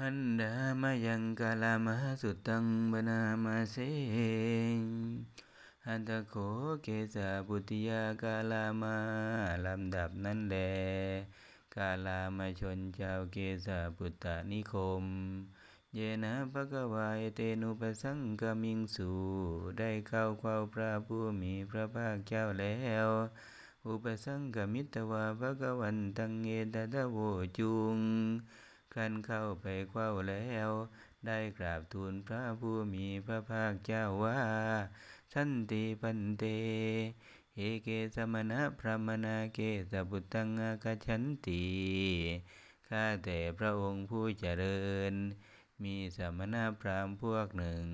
หันดามายังกาลามาสุตังบนามาเสหันตะโขเกสาปุติยากาลามาลำดับนั้นแลกาลามาชนชาวเกสาปุตตานิคม เยนะภะกวายเตนุปสังกมิงสูได้เข้าเข้าพระผู้มีพระภาคเจ้าแล้วอุปสังกมิตวาภะกวันตังเอตตะโวจุง ครั้นเข้าไปเข้าแล้ว ได้กราบทูลพระผู้มีพระภาคเจ้าว่า สันติปันเตเอเกสมณะพระมนาเกสบุตังอาคชันติ ข้าแต่พระองค์ผู้เจริญ มีสมณะพราหมณ์พวกหนึ่ง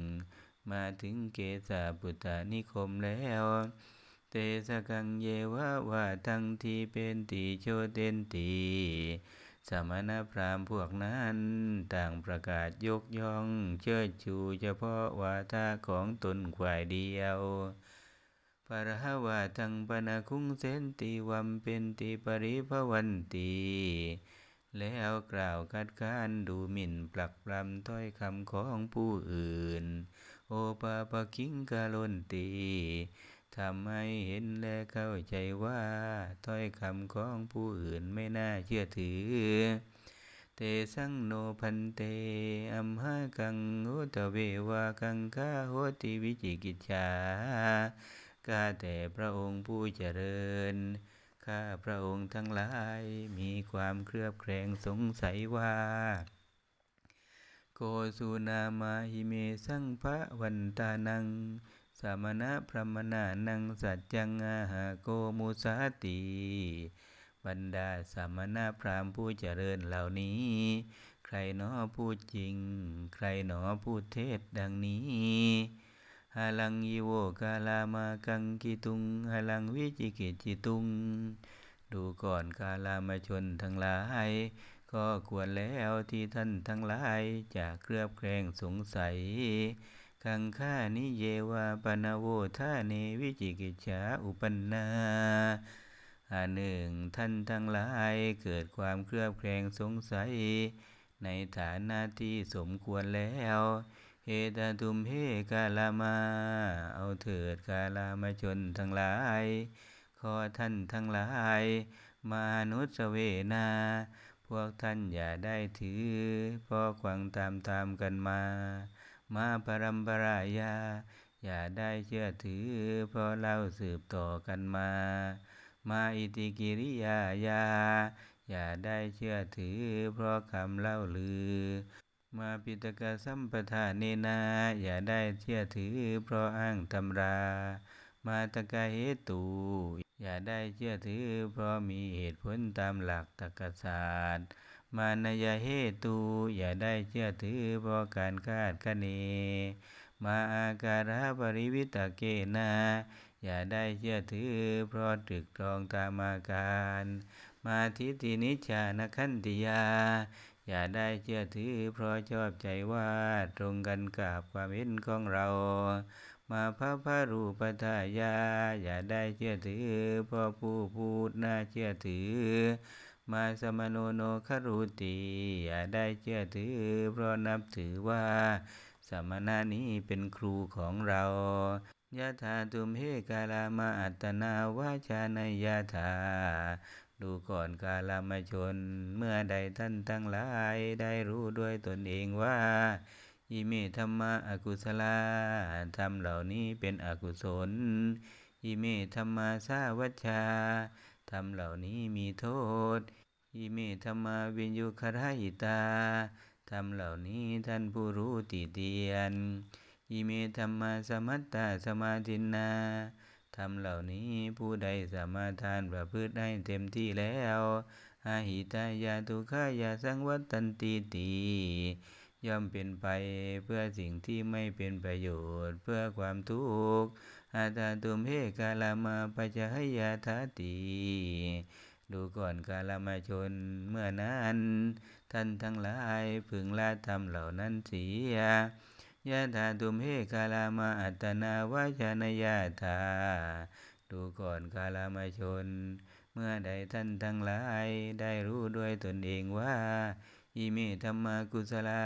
มาถึงเกสาปุตตานิคมแล้ว เตสกังเยวะวาทังทีเป็นติโชเตนตี สมณพราหมณ์พวกนั้น ต่างประกาศยกย่องเชิดชูเฉพาะวาทะของตนขวายเดียวปรหวาทังปนาคุงเซนติวัมเป็นติปริภวันตีแล้วกล่าวคัดค้านดูหมิ่นปลักปลำถ้อยคำของผู้อื่น โอปาปคิงกาลนตี ทำให้เห็นและเข้าใจว่าถ้อยคำของผู้อื่นไม่น่าเชื่อถือ เตสังโนพันเต อัมหากังโหตเววากังคาโหติวิจิกิจชากาแต่พระองค์ผู้เจริญ ข้าพระองค์ทั้งหลายมีความเครือบแคลงสงสัยว่าโกสุนามาหิเมสังพระวันตานัง สมณะพระมนานังสัจจังอาหาโกมุสาติบรรดาสมณะพรามผู้เจริญเหล่านี้ ใครหนอพูดจริง ใครหนอพูดเทศดังนี้หาลังยิโวกาลามากังกิตุงหาลังวิจิกิจิตุง ดูก่อนกาลามาชนทั้งหลาย ก็ควรแล้วที่ท่านทั้งหลายจะเครือบแคลงสงสัย กังขานิเยวาปนาโวทาเนวิจิกิจฉาอุปนาอันหนึ่งท่านทั้งหลายเกิดความเครือบแคลงสงสัย ในฐานะที่สมควรแล้วเฮตตุมเฮกาลามา เอาเถิดกาลามาชนทั้งหลาย ขอท่านทั้งหลาย มานุสเวนา พวกท่านอย่าได้ถือพราะควังตามตามกันมา มาปรัมปรายา อย่าได้เชื่อถือ เพราะเล่าสืบต่อกันมา มาอิติกิริยายา อย่าได้เชื่อถือ เพราะคำเล่าลือ มาปิตกสัมปทานเนนา อย่าได้เชื่อถือ เพราะอ้างตำรา มาตกะเหตุ อย่าได้เชื่อถือ เพราะมีเหตุผลตามหลักตรรกศาสตร์ มานยาเหตุอย่าได้เชื่อถือเพราะการคาดคะเน มาอาการะปริวิตาเกนา อย่าได้เชื่อถือเพราะตรึกตรองตามอาการ มาทิฏฐินิชานคันติยา อย่าได้เชื่อถือเพราะชอบใจว่าตรงกันกับความเห็นของเรา มาพระพรูปทายา อย่าได้เชื่อถือเพราะผู้พูดน่าเชื่อถือ มาสมโนโนครุติอย่าได้เชื่อถือ เพราะนับถือว่า สมณะนี้เป็นครูของเรายะถาตุมเฮกาลามาอัตนาวาชานยะถาดูก่อนกาลามชน เมื่อใดท่านทั้งหลายได้รู้ด้วยตนเองว่าอิเมธรรมะอกุศลาธรรมเหล่านี้เป็นอกุศลอิเมธรรมาสาวัชชาธรรมเหล่านี้มีโทษ อิเมธรรมาวิญญุคราหิตาธรรมเหล่านี้ท่านผู้รู้ติเตียนอิเมธรรมาสมัตตาสมาธินาธรรมเหล่านี้ผู้ใดสมาทานประพฤติได้เต็มที่แล้วอาหิตายาตุขายาสังวัตันติตีย่อมเป็นไปเพื่อสิ่งที่ไม่เป็นประโยชน์ เพื่อความทุกข์อาตาตุมเฮกาลามาปัจจยาทาติ ดูก่อนกาลมาชนเมื่อนั้นท่านทั้งหลายพึงละธรรมเหล่านั้นเสียยะถาตุมเฮกาลามาอัตนาวาชานยาธาดูก่อนกาลมาชน เมื่อใดท่านทั้งหลายได้รู้ด้วยตนเองว่าอิเมธรรมากุศลา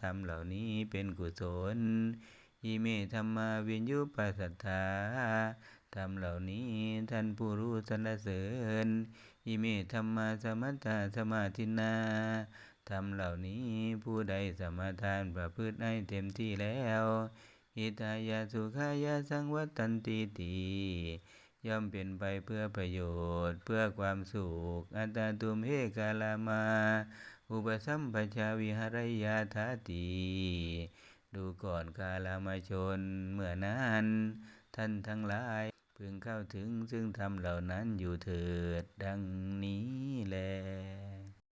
ธรรมเหล่านี้เป็นกุศลอิเมธรรมาวิญญุปัสสัทธา ธรรมเหล่านี้ท่านผู้รู้สรรเสริญอิเมธรรมาสมัตตาสมาธินาธรรมเหล่านี้ผู้ใดสมาทานประพฤติให้เต็มที่แล้วหิตายาสุขายาสังวัตันติตีย่อมเป็นไปเพื่อประโยชน์ เพื่อความสุข อัตตาตุมเฮกาลามา อุปสัมปชาวิหารยาทาตีดูก่อนกาลามาชนเมื่อนั้น ท่านทั้งหลาย พึงเข้าถึงซึ่งธรรมเหล่านั้นอยู่เถิดดังนี้แล